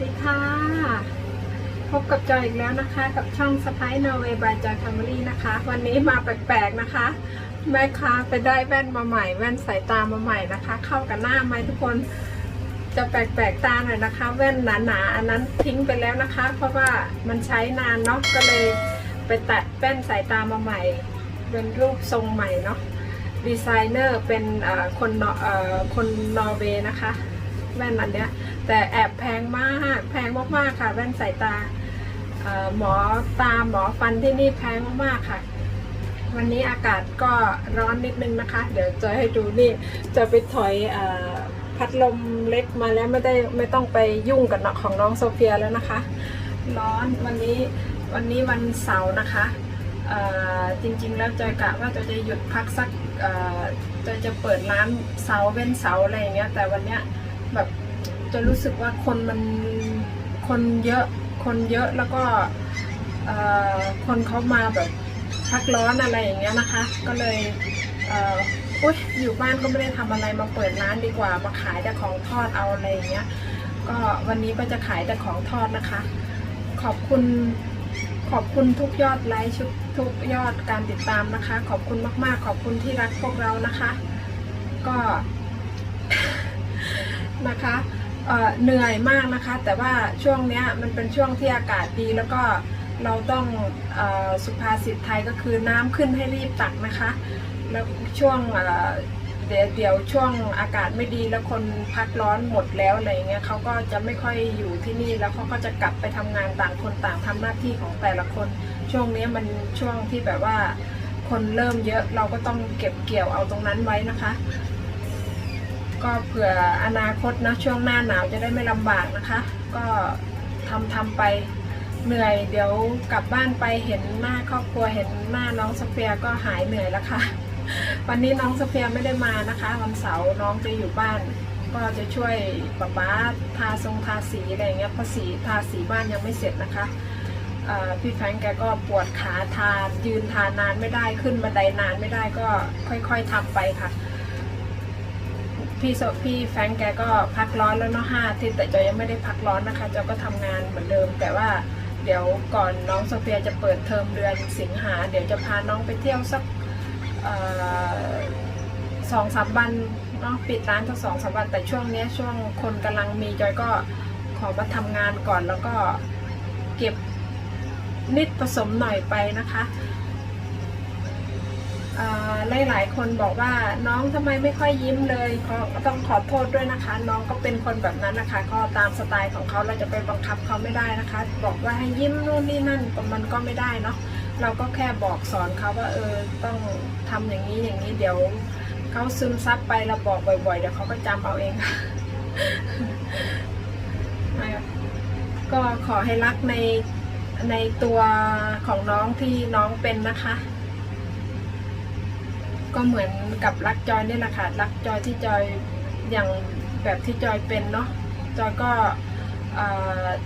ดีค่ะ พบกับจอยอีกแล้วนะคะ กับช่องสไปนอร์เวย์บายจอยแฟมิลี่นะคะ วันนี้มาแปลกๆนะคะ แม่ค้าไปได้แว่นมาใหม่ แว่นสายตามาใหม่นะคะ เข้ากับหน้าไหมทุกคนจะแปลกๆตาหน่อยนะคะ แว่นหนาๆอันนั้นทิ้งไปแล้วนะคะ เพราะว่ามันใช้นานเนาะก็เลยไปตัดแว่นสายตามาใหม่ เป็นรูปทรงใหม่เนาะดีไซเนอร์เป็นคนคนนอร์เวย์นะคะ แว่นอันเนี้ย แต่แอบแพงมากแพงมากๆค่ะแว่นสายตาหมอตาหมอฟันที่นี่แพงมากๆค่ะ วันนี้อากาศก็ร้อนนิดนึงนะคะ เดี๋ยวจะให้ดูนี่จะไปถอยอพัดลมเล็กมาแล้วไม่ได้ไม่ต้องไปยุ่งกับของน้องโซเฟียแล้วนะคะ ร้อนวันนี้วันนี้วันเสาร์นะคะจริงๆแล้วจอยกะว่าจอยจะหยุดพักสักจอยจะเปิดร้านเสาร์เว้นเสาร์อะไรอย่างเงี้ยแต่วันเนี้ยแบบ จะรู้สึกว่าคนมันคนเยอะคนเยอะแล้วก็คนเขามาแบบพักร้อนอะไรอย่างเงี้ยนะคะ ก็เลยอุ้ยอยู่บ้านก็ไม่ได้ทำอะไรมาเปิดร้านดีกว่า มาขายแต่ของทอดเอาอะไรอย่างเงี้ย ก็วันนี้ก็จะขายแต่ของทอดนะคะ ขอบคุณขอบคุณทุกยอดไลค์ทุกยอดการติดตามนะคะ ขอบคุณมาก ๆ ขอบคุณที่รักพวกเรานะคะ ก็นะคะ เหนื่อยมากนะคะ แต่ว่าช่วงเนี้ยมันเป็นช่วงที่อากาศดีแล้วก็เราต้องอสุภาษิตไทยก็คือน้ำขึ้นให้รีบตักนะคะ แล้วช่วงเดี๋ยวเดี๋ยวช่วงอากาศไม่ดีแล้วคนพักร้อนหมดแล้วอะไรเงี้ยเขาก็จะไม่ค่อยอยู่ที่นี่แล้วเขาก็จะกลับไปทำงานต่างคนต่างทำหน้าที่ของแต่ละคน ช่วงนี้มันช่วงที่แบบว่าคนเริ่มเยอะเราก็ต้องเก็บเกี่ยวเอาตรงนั้นไว้นะคะ ก็เผื่ออนาคตนะช่วงหน้าหนาวจะได้ไม่ลำบากนะคะ ก็ทำทำไปเหนื่อยเดี๋ยวกลับบ้านไปเห็นหน้าครอบครัวเห็นหน้าน้องสเฟียก็หายเหนื่อยแล้วค่ะ วันนี้น้องสเฟียไม่ได้มานะคะ วันเสาร์น้องจะอยู่บ้าน ก็จะช่วยป๊าป๊าทาทรงทาสีอะไรเงี้ยเพราะสีทาสีบ้านยังไม่เสร็จนะคะพี่แฟรงค์แกก็ปวดขาทายืนทานานไม่ได้ขึ้นบันไดนานไม่ได้ก็ค่อยๆทำไปค่ะ พี่โซพี่แฟงแกก็พักร้อนแล้วเนาะห้าทิตย์แต่จอยยังไม่ได้พักร้อนนะคะจอยก็ทำงานเหมือนเดิม แต่ว่าเดี๋ยวก่อนน้องโซเฟียจะเปิดเทอมเดือนสิงหาเดี๋ยวจะพาน้องไปเที่ยวสักออสองสามวันเนาะปิดร้านทั้งสองสามวันแต่ช่วงนี้ช่วงคนกำลังมีจอยก็ขอมาทำงานก่อนแล้วก็เก็บนิดผสมหน่อยไปนะคะ หลายหลายๆคนบอกว่าน้องทำไมไม่ค่อยยิ้มเลยก็ต้องขอโทษด้วยนะคะ น้องก็เป็นคนแบบนั้นนะคะ ก็ตามสไตล์ของเขาเราจะไปบังคับเขาไม่ได้นะคะ บอกว่าให้ยิ้มนู่นนี่นั่นมันก็ไม่ได้เนาะเราก็แค่บอกสอนเขาว่าเออต้องทำอย่างนี้อย่างนี้เดี๋ยวเขาซึมซับไปเราบอกบ่อย ๆ เดี๋ยวเขาก็จำเอาเองก็ขอให้รักในในตัวของน้องที่น้องเป็นนะคะ ก็เหมือนกับรักจอยนี่แหละค่ะรักจอยที่จอยอย่างแบบที่จอยเป็นเนาะจอยก็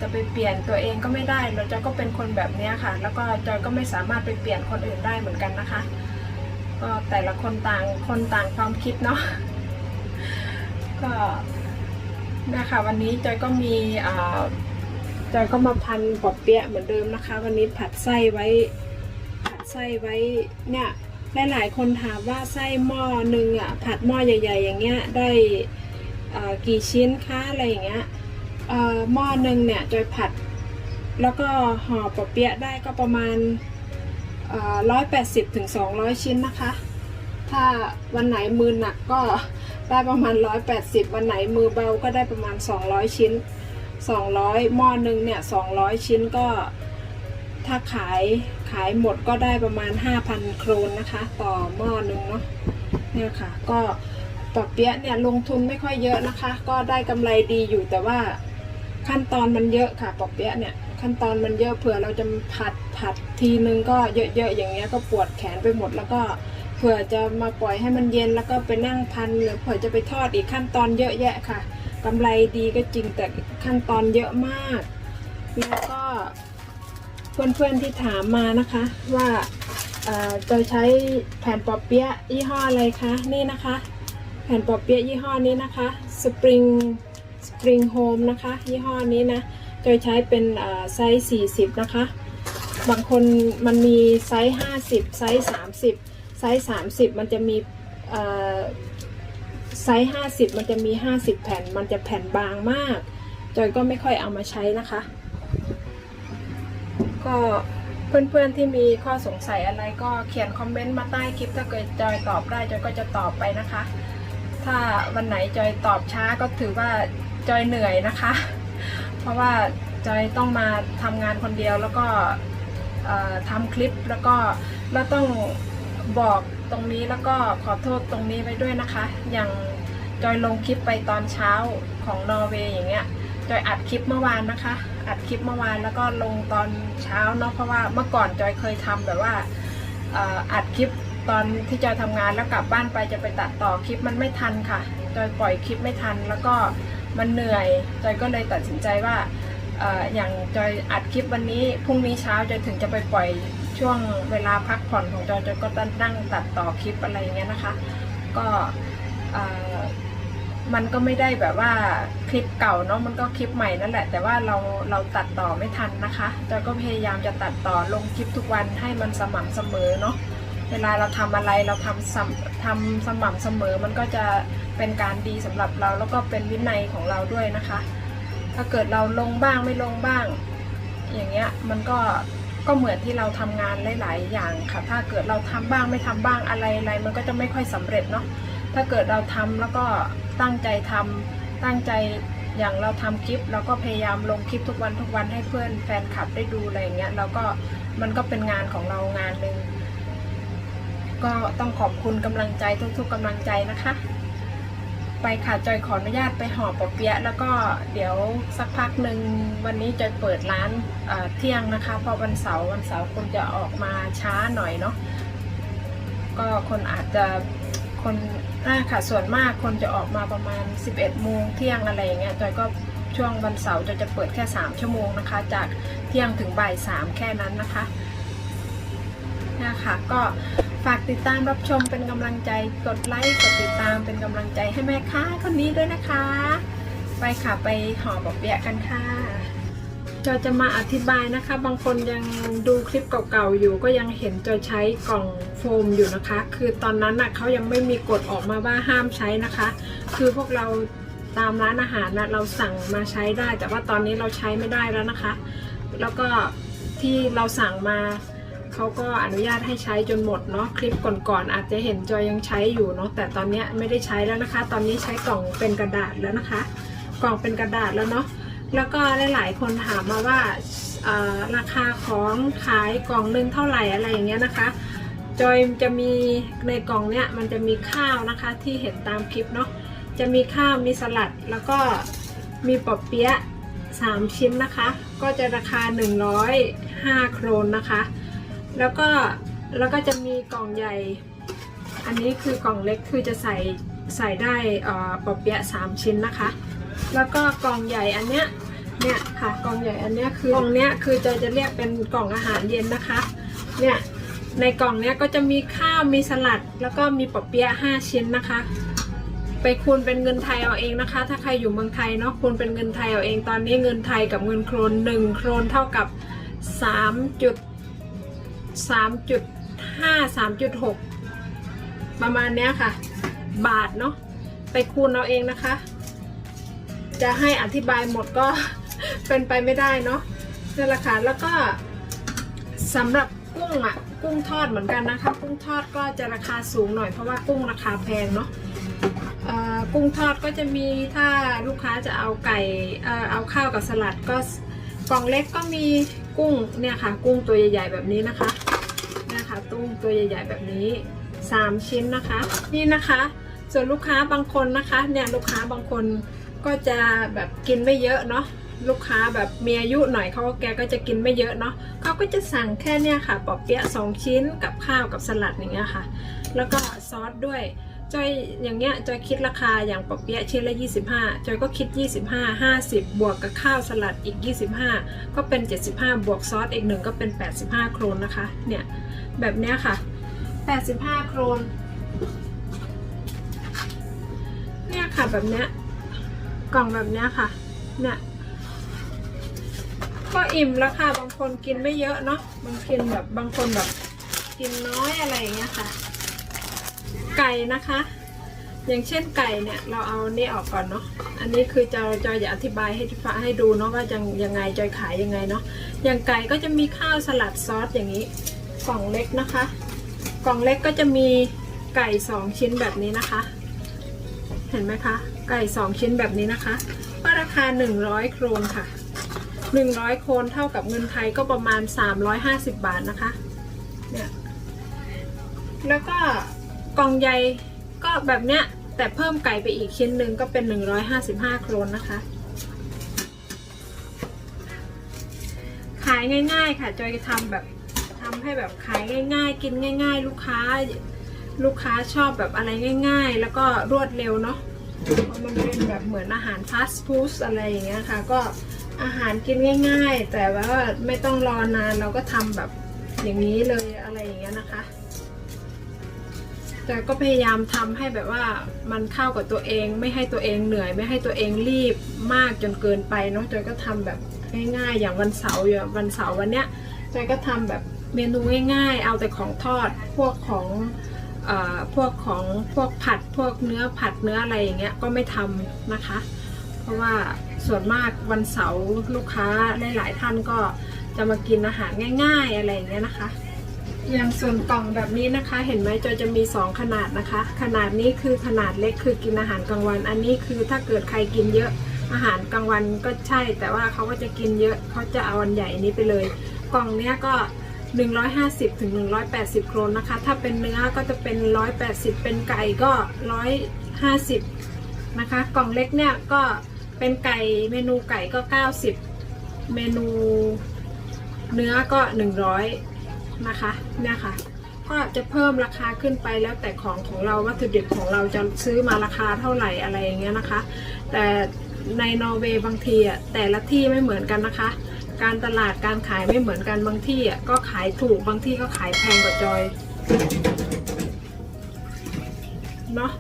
จะไปเปลี่ยนตัวเองก็ไม่ได้แล้วจอยก็เป็นคนแบบเนี้ยค่ะ แล้วก็จอยก็ไม่สามารถไปเปลี่ยนคนอื่นได้เหมือนกันนะคะ ก็แต่ละคนต่างคนต่างความคิดเนาะก็นะคะวันนี้จอยก็มีจอยก็มาพันปอบเปี๊ยะเหมือนเดิมนะคะ วันนี้ผัดไส้ไว้ผัดไส้ไว้เนี่ย หลายๆคนถามว่าไส้หม้อหนึ่งอะผัดหม้อใหญ่ ๆ อย่างเงี้ยได้อ่อกี่ชิ้นคะอะไรอย่างเงี้ยหม้อหนึ่งเนี่ยจอยผัด แล้วก็ห่อปอเปี๊ยะได้ก็ประมาณร้อยแปดสิบถึงสองร้อยชิ้นนะคะ ถ้าวันไหนมือหนักก็ได้ประมาณร้อยแปดสิบวันไหนมือเบาก็ได้ประมาณสองร้อยชิ้นสองร้อยหม้อหนึ่งเนี่ยสองร้อยชิ้นก็ถ้าขายายหมดก็ได้ประมาณ 5,000 โครนนะคะ ต่อหม้อหนึ่งเนาะเนี่ยค่ะ ก็ปอเปี๊ยะเนี่ยลงทุนไม่ค่อยเยอะนะคะ ก็ได้กำไรดีอยู่แต่ว่าขั้นตอนมันเยอะค่ะปอเปี๊ยะเนี่ยขั้นตอนมันเยอะเผื่อเราจะผัดผัดทีนึงก็เยอะๆอย่างเงี้ยก็ปวดแขนไปหมดแล้วก็เผื่อจะมาปล่อยให้มันเย็นแล้วก็ไปนั่งพันหรือเผื่อจะไปทอดอีกขั้นตอนเยอะแยะค่ะกำไรดีก็จริงแต่ขั้นตอนเยอะมาก แล้วก็ เพื่อนๆที่ถามมานะคะ ว่าจะใช้แผ่นปอเปี๊ยะยี่ห้ออะไรคะนี่นะคะ แผ่นปอเปี๊ยะยี่ห้อนี้นะคะ Spring Spring Home นะคะ ยี่ห้อนี้นะจอยใช้เป็นไซส์40 นะคะ บางคนมันมีไซส์ 50 ไซส์ 30 ไซส์ 30 มันจะมีไซส์ 50 มันจะมี 50 แผ่น มันจะแผ่นบางมากจอยก็ไม่ค่อยเอามาใช้นะคะ ก็เพื่อนๆที่มีข้อสงสัยอะไรก็เขียนคอมเมนต์มาใต้คลิปถ้าเกิดจอยตอบได้จอยก็จะตอบไปนะคะ ถ้าวันไหนจอยตอบช้าก็ถือว่าจอยเหนื่อยนะคะ เพราะว่าจอยต้องมาทำงานคนเดียวแล้วก็ทำคลิปแล้วก็แล้วต้องบอกตรงนี้แล้วก็ขอโทษตรงนี้ไว้ด้วยนะคะ อย่างจอยลงคลิปไปตอนเช้าของนอร์เวย์อย่างเงี้ยจอยอัดคลิปเมื่อวานนะคะ อัดคลิปเมื่อวานแล้วก็ลงตอนเช้าเนาะเพราะว่าเมื่อก่อนจอยเคยทำแบบว่าอัดคลิปตอนที่จอยทำงานแล้วกลับบ้านไปจะไปตัดต่อคลิปมันไม่ทันค่ะจอยปล่อยคลิปไม่ทัน แล้วก็มันเหนื่อยจอยก็เลยตัดสินใจว่าอย่างจอยอัดคลิปวันนี้พรุ่งนี้เช้าจอยถึงจะไปปล่อยช่วงเวลาพักผ่อนของจอยจอยก็นั่งตัดต่อคลิปอะไรอย่างเงี้ยนะคะ ก็ มันก็ไม่ได้แบบว่าคลิปเก่าเนาะมันก็คลิปใหม่นั่นแหละ แต่ว่าเราเราตัดต่อไม่ทันนะคะจอยก็พยายามจะตัดต่อลงคลิปทุกวันให้มันสม่ำเสมอเนาะเวลาเราทำอะไรเราทำสำทำสม่ำเสมอ มันก็จะเป็นการดีสำหรับเราแล้วก็เป็นวินัยของเราด้วยนะคะ ถ้าเกิดเราลงบ้างไม่ลงบ้าง อย่างเงี้ยมันก็ก็เหมือนที่เราทำงานหลาย ๆ อย่างค่ะ ถ้าเกิดเราทำบ้างไม่ทำบ้างอะไรอะไรมันก็จะไม่ค่อยสำเร็จเนาะ ถ้าเกิดเราทำแล้วก็ตั้งใจทำตั้งใจอย่างเราทำคลิปเราก็พยายามลงคลิปทุกวันทุกวันให้เพื่อนแฟนคลับได้ดูอะไรอย่างเงี้ยแล้วก็มันก็เป็นงานของเรางานหนึ่งก็ต้องขอบคุณกำลังใจทุกๆกำลังใจนะคะ ไปค่ะจอยขออนุญาตไปห่อปอเปี๊ยะแล้วก็เดี๋ยวสักพักหนึ่งวันนี้จอยเปิดร้านเอ่อเที่ยงนะคะเพราะวันเสาร์วันเสาร์คนจะออกมาช้าหน่อยเนาะก็คนอาจจะ คนน่าค่ะส่วนมากคนจะออกมาประมาณ 11โมงเที่ยงอะไรอย่างเงี้ยจอยก็ช่วงวันเสาร์จอยจะเปิดแค่ 3 ชั่วโมงนะคะ จากเที่ยงถึงบ่าย3แค่นั้นนะคะนะคะก็ฝากติดตามรับชมเป็นกำลังใจกดไลค์กดติดตามเป็นกำลังใจให้แม่ค้าคนนี้ด้วยนะคะ ไปค่ะไปห่อบอเปียะกันค่ะ จอยจะมาอธิบายนะคะ บางคนยังดูคลิปเก่าๆอยู่ ก็ยังเห็นจอยใช้กล่องโฟมอยู่นะคะ คือตอนนั้นน่ะเขายังไม่มีกฎออกมาว่าห้ามใช้นะคะ คือพวกเราตามร้านอาหารนะเราสั่งมาใช้ได้ แต่ว่าตอนนี้เราใช้ไม่ได้แล้วนะคะ แล้วก็ที่เราสั่งมาเขาก็อนุญาตให้ใช้จนหมดเนาะคลิปก่อนๆอาจจะเห็นจอยยังใช้อยู่เนาะแต่ตอนนี้ไม่ได้ใช้แล้วนะคะ ตอนนี้ใช้กล่องเป็นกระดาษแล้วนะคะ กล่องเป็นกระดาษแล้วเนาะ แล้วก็หลาย ๆ คนถามมาว่าราคาของขายกล่องหนึงเท่าไหร่อะไรอย่างเงี้ยนะคะ จอยจะมีในกล่องเนี้ยมันจะมีข้าวนะคะที่เห็นตามคลิปเนาะ จะมีข้าวมีสลัดแล้วก็มีปอเปี๊ยะ3 ชิ้นนะคะ ก็จะราคา 105 โครนนะคะ แล้วก็แล้วก็จะมีกล่องใหญ่ อันนี้คือกล่องเล็กคือจะใส่ใส่ได้เอ่อปอเปี๊ยะ3 ชิ้นนะคะ แล้วก็กล่องใหญ่อันเนี้ย เนี่ยค่ะกล่องใหญ่อันเนี้ยคือกล่องเนี้ยคือจะจะเรียกเป็นกล่องอาหารเย็นนะคะ เนี่ยในกล่องเนี้ยก็จะมีข้าวมีสลัด แล้วก็มีปอเปี๊ยะ5ชิ้นนะคะ ไปคูณเป็นเงินไทยเอาเองนะคะ ถ้าใครอยู่เมืองไทยเนาะคูณเป็นเงินไทยเอาเองตอนนี้เงินไทยกับเงินโครน1โครนเท่ากับ3จุด3จุด5 3.6ประมาณเนี้ยค่ะ บาทเนาะไปคูณเอาเองนะคะ จะให้อธิบายหมดก็ เป็นไปไม่ได้เนาะนั่นแหละค่ะแล้วก็สำหรับกุ้งอะกุ้งทอดเหมือนกันนะคะ กุ้งทอดก็จะราคาสูงหน่อยเพราะว่ากุ้งราคาแพงเนาะกุ้งทอดก็จะมีถ้าลูกค้าจะเอาไก่เอ่อเอาข้าวกับสลัดก็กล่องเล็กก็มีกุ้งเนี่ยค่ะ กุ้งตัวใหญ่ๆแบบนี้นะคะเนี่ยค่ะตุ้งตัวใหญ่ ๆแบบนี้ 3 ชิ้นนะคะ นี่นะคะ ส่วนลูกค้าบางคนนะคะเนี่ยลูกค้าบางคนก็จะแบบกินไม่เยอะเนาะ ลูกค้าแบบมีอายุหน่อยเขาก็แกก็จะกินไม่เยอะเนาะเขาก็จะสั่งแค่เนี่ยค่ะปอเปี๊ยะสองชิ้นกับข้าวกับสลัดอย่างเงี้ยค่ะ แล้วก็ซอสด้วยจอยอย่างเงี้ยจอยคิดราคาอย่างปอเปี๊ยะชิ้นละ 25จอยก็คิด 25 50 บวกกับข้าวสลัดอีก 25 ก็เป็น 75 บวกซอสอีกหนึ่งก็เป็น 85 โครนนะคะ เนี่ย แบบเนี้ยค่ะ 85 โครน เนี่ยค่ะแบบเนี้ยกล่องแบบเนี้ยค่ะ เนี่ย ก็อิ่มแล้วค่ะ บางคนกินไม่เยอะเนาะบางกินแบบบางคนแบบกินน้อยอะไรอย่างเงี้ยค่ะ ไก่นะคะ อย่างเช่นไก่เนี่ย เราเอานี่ออกก่อนเนาะอันนี้คือจะจอยจะอธิบายให้ฟังให้ดูเนาะว่ายังยังไงจอยขายยังไงเนาะอย่างไก่ก็จะมีข้าวสลัดซอสอย่างนี้กล่องเล็กนะคะ กล่องเล็กก็จะมีไก่สองชิ้นแบบนี้นะคะ เห็นไหมคะ ไก่สองชิ้นแบบนี้นะคะก็ราคา 100 โครนค่ะ 100โครนเท่ากับเงินไทยก็ประมาณ 350 บาทนะคะ เนี่ย แล้วก็กล่องใหญ่ก็แบบเนี้ย แต่เพิ่มไก่ไปอีกชิ้นหนึ่งก็เป็น 155 โครนนะคะ ขายง่าย ๆ ค่ะจอยจะทำแบบทำให้แบบขายง่าย ๆ กินง่าย ๆ ลูกค้าลูกค้าชอบแบบอะไรง่าย ๆ แล้วก็รวดเร็วเนาะเพราะมันเป็นแบบเหมือนอาหารฟาสต์ฟู้ดอะไรอย่างเงี้ยค่ะ ก็ อาหารกินง่าย ๆ แต่ว่าไม่ต้องรอนานเราก็ทำแบบอย่างนี้เลยอะไรอย่างเงี้ยนะคะ แต่ก็พยายามทำให้แบบว่ามันเข้ากับตัวเองไม่ให้ตัวเองเหนื่อย ไม่ให้ตัวเองรีบมากจนเกินไปเนาะจอยก็ทำแบบง่ายๆ อย่างวันเสาร์อย่างวันเสาร์วันเนี้ยจอยก็ทำแบบเมนูง่ายๆ เอาแต่ของทอดพวกของพวกของพวกผัดพวกเนื้อผัดเนื้ออะไรอย่างเงี้ยก็ไม่ทำนะคะ เพราะว่า ส่วนมากวันเสาร์ลูกค้าหลายๆท่านก็จะมากินอาหารง่าย ๆ อะไรอย่างเงี้ยนะคะอย่างส่วนกล่องแบบนี้นะคะ เห็นไหมจอยจะมี 2 ขนาดนะคะ ขนาดนี้คือขนาดเล็กคือกินอาหารกลางวัน อันนี้คือถ้าเกิดใครกินเยอะอาหารกลางวันก็ใช่ แต่ว่าเขาก็จะกินเยอะเขาจะเอาอันใหญ่นี้ไปเลย กล่องเนี้ยก็ 150ถึง180 โครนนะคะ ถ้าเป็นเนื้อก็จะเป็น 180 เป็นไก่ก็ 150 นะคะ กล่องเล็กเนี่ยก็ เป็นไก่เมนูไก่ก็ 90 เมนูเนื้อก็ 100 นะคะเนี่ยค่ะ ก็จะเพิ่มราคาขึ้นไปแล้วแต่ของของเราวัตถุดิบของเราจะซื้อมาราคาเท่าไหร่อะไรอย่างเงี้ยนะคะ แต่ในนอร์เวย์บางทีอะแต่ละที่ไม่เหมือนกันนะคะ การตลาดการขายไม่เหมือนกันบางที่อะก็ขายถูกบางที่ก็ขายแพงกว่าจอยเนาะ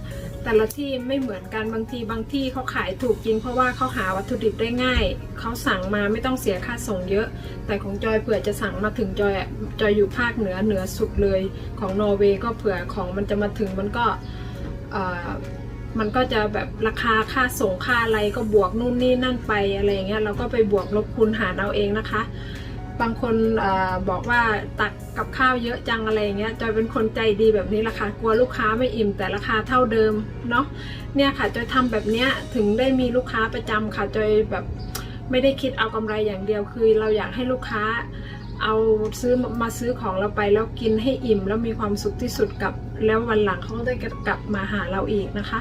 แต่ละที่ไม่เหมือนกันบางทีบางที่เขาขายถูกจริง เพราะว่าเขาหาวัตถุดิบได้ง่าย เขาสั่งมาไม่ต้องเสียค่าส่งเยอะ แต่ของจอยเผื่อจะสั่งมาถึงจอยจอยอยู่ภาคเหนือเหนือสุดเลย ของนอร์เวย์ก็เผื่อของมันจะมาถึงมันก็มันก็จะแบบราคาค่าส่งค่าอะไรก็บวกนู่นนี่นั่นไปอะไรเงี้ยเราก็ไปบวกลบคูณหารเอาเองนะคะ บางคนอบอกว่าตัก กับข้าวเยอะจังอะไรเงี้ยจอยเป็นคนใจดีแบบนี้ละค่ะกลัวลูกค้าไม่อิ่มแต่ราคาเท่าเดิมเนาะเนี่ยค่ะจอยทำแบบเนี้ยถึงได้มีลูกค้าประจำค่ะจอยแบบไม่ได้คิดเอากำไรอย่างเดียวคือ เราอยากให้ลูกค้าเอาซื้อมาซื้อของเราไปแล้วกินให้อิ่ม แล้วมีความสุขที่สุดกับ แล้ววันหลังเขาได้กลับมาหาเราอีกนะคะ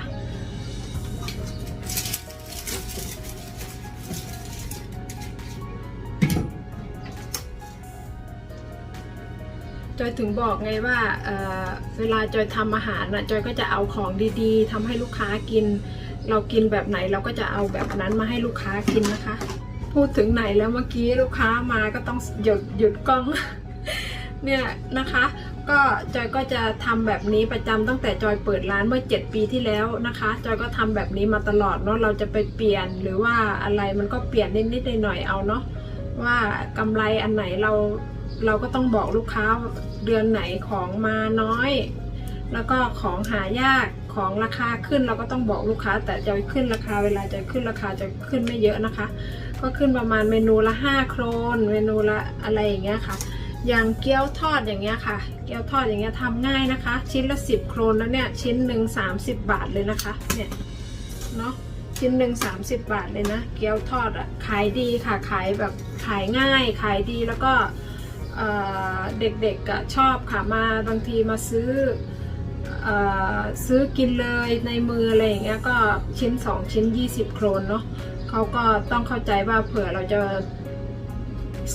อยถึงบอกไงว่าเเวลาจอยทำอาหารนะจอยก็จะเอาของดีๆทำให้ลูกค้ากิน เรากินแบบไหนเราก็จะเอาแบบนั้นมาให้ลูกค้ากินนะคะ พูดถึงไหนแล้วเมื่อกี้ลูกค้ามาก็ต้องหยุดหยุดกล้องเนี่ยนะคะก็จอยก็จะทำแบบนี้ประจำตั้งแต่จอยเปิดร้านเมื่อ 7 ปีที่แล้วนะคะ จอยก็ทำแบบนี้มาตลอดเนาะเราจะไปเปลี่ยนหรือว่าอะไรมันก็เปลี่ยนนิดๆหน่อยๆเอาเนาะว่ากำไรอันไหนเรา เราก็ต้องบอกลูกค้าเดือนไหนของมาน้อย แล้วก็ของหายากของราคาขึ้นเราก็ต้องบอกลูกค้า แต่จะขึ้นราคาเวลาจะขึ้นราคาจะขึ้นไม่เยอะนะคะ ก็ขึ้นประมาณเมนูละ5โครนเมนูละอะไรอย่างเงี้ยค่ะ อย่างเกี๊ยวทอดอย่างเงี้ยค่ะ เกี๊ยวทอดอย่างเงี้ยทำง่ายนะคะ ชิ้นละ 10 โครนแล้วเนี่ยชิ้นหนึ่ง30 บาทเลยนะคะเนี่ยเนาะชิ้นหนึ่ง30 บาทเลยนะ เกี๊ยวทอดอะขายดีค่ะขายแบบขายง่ายขายดีแล้วก็ เด็กๆอะชอบค่ะมาบางทีมาซื้ออซื้อกินเลยในมืออะไรอย่างเงี้ยก็ชิ้น 2 ชิ้น 20 โครนเนาะเขาก็ต้องเข้าใจว่าเผื่อเราจะ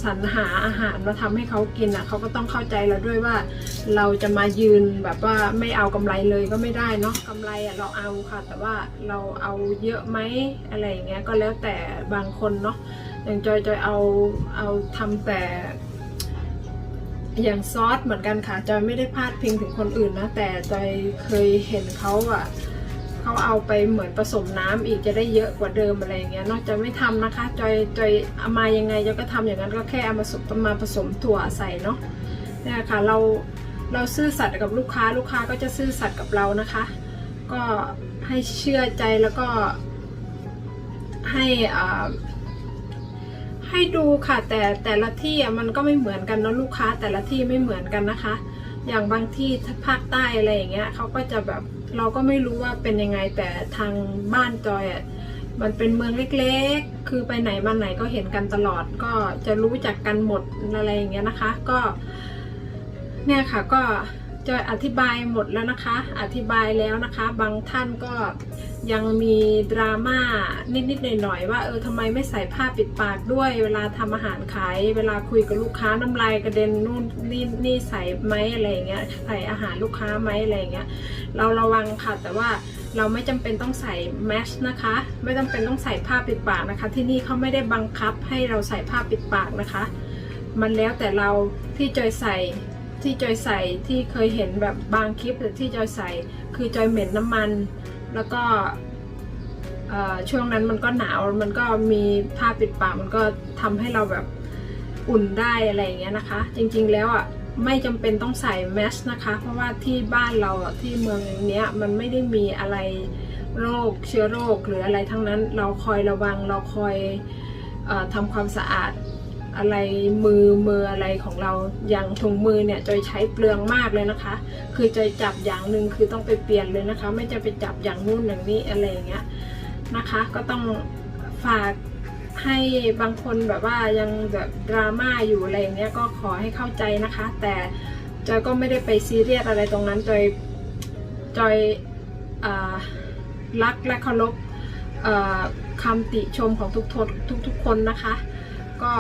สรรหาอาหารมาทำให้เขากินอะเขาก็ต้องเข้าใจเราด้วยว่า เราจะมายืนแบบว่าไม่เอากำไรเลยก็ไม่ได้เนาะกำไรอะเราเอาค่ะ แต่ว่าเราเอาเยอะไหมอะไรอย่างเงี้ยก็แล้วแต่บางคนเนาะอย่างจอยจอยเอาเอาทำแต่ อย่างซอสเหมือนกันค่ะจอยไม่ได้พาดพิงถึงคนอื่นนะ แต่จอยเคยเห็นเขาอะเขาเอาไปเหมือนผสมน้ำอีกจะได้เยอะกว่าเดิมอะไรเงี้ยเนอกจะไม่ทำนะคะจอยจอยเอามายังไงจอยก็ทำอย่างนั้นก็แค่เอามาผสมมาผสมถั่วใส่เนาะเนี่ยค่ะเราเราซื่อสัตย์กับลูกค้าลูกค้าก็จะซื่อสัตย์กับเรานะคะ ก็ให้เชื่อใจแล้วก็ให้อ่า ให้ดูค่ะแต่แต่ละที่อะมันก็ไม่เหมือนกันเนาะลูกค้าแต่ละที่ไม่เหมือนกันนะคะ อย่างบางที่ภาคใต้อะไรอย่างเงี้ยเขาก็จะแบบเราก็ไม่รู้ว่าเป็นยังไงแต่ทางบ้านจอยอะมันเป็นเมืองเล็กๆ คือไปไหนมาไหนก็เห็นกันตลอด ก็จะรู้จักกันหมดอะไรอย่างเงี้ยนะคะ ก็เนี่ยค่ะก็ จอยอธิบายหมดแล้วนะคะ อธิบายแล้วนะคะ บางท่านก็ยังมีดราม่านิดๆหน่อยๆว่าเออทำไมไม่ใส่ผ้าปิดปากด้วย เวลาทำอาหารขาย เวลาคุยกับลูกค้าน้ำลายกระเด็นนู่นนี่นี่ใส่ไหมอะไรเงี้ย ใส่อาหารลูกค้าไหมอะไรเงี้ย เราระวังค่ะแต่ว่าเราไม่จำเป็นต้องใส่แมสนะคะ ไม่จำเป็นต้องใส่ผ้าปิดปากนะคะ ที่นี่เขาไม่ได้บังคับให้เราใส่ผ้าปิดปากนะคะ มันแล้วแต่เราที่จอยใส่ ที่จอยใส่ที่เคยเห็นแบบบางคลิปที่จอยใส่คือจอยเหม็นน้ำมัน แล้วก็ช่วงนั้นมันก็หนาวมันก็มีผ้าปิดปากมันก็ทำให้เราแบบอุ่นได้อะไรอย่างเงี้ยนะคะ จริงๆแล้วอะไม่จำเป็นต้องใส่แมสนะคะ เพราะว่าที่บ้านเราที่เมืองเนี้ยมันไม่ได้มีอะไรโรคเชื้อโรคหรืออะไรทั้งนั้น เราคอยระวังเราคอยออทำความสะอาด อะไรมือมืออะไรของเราอย่างถุงมือเนี่ยจอยใช้เปลืองมากเลยนะคะ คือจอยจับอย่างหนึ่งคือต้องไปเปลี่ยนเลยนะคะ ไม่จะไปจับอย่างนู่นอย่างนี้อะไรอย่างเงี้ยนะคะ ก็ต้องฝากให้บางคนแบบว่ายังแบบดราม่าอยู่อะไรอย่างเงี้ยก็ขอให้เข้าใจนะคะ แต่จอยก็ไม่ได้ไปซีเรียสอะไรตรงนั้นจอยจอยอรักและเคารพคำติชมของทุกทุกทุกคนนะคะ ก็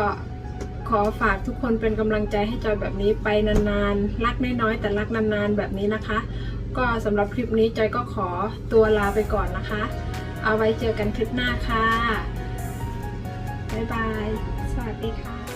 ขอฝากทุกคนเป็นกำลังใจให้จอยแบบนี้ไปนานๆ รักน้อยๆ แต่รักนานๆ แบบนี้นะคะ ก็สำหรับคลิปนี้จอยก็ขอตัวลาไปก่อนนะคะ เอาไว้เจอกันคลิปหน้าค่ะ บ๊ายบาย สวัสดีค่ะ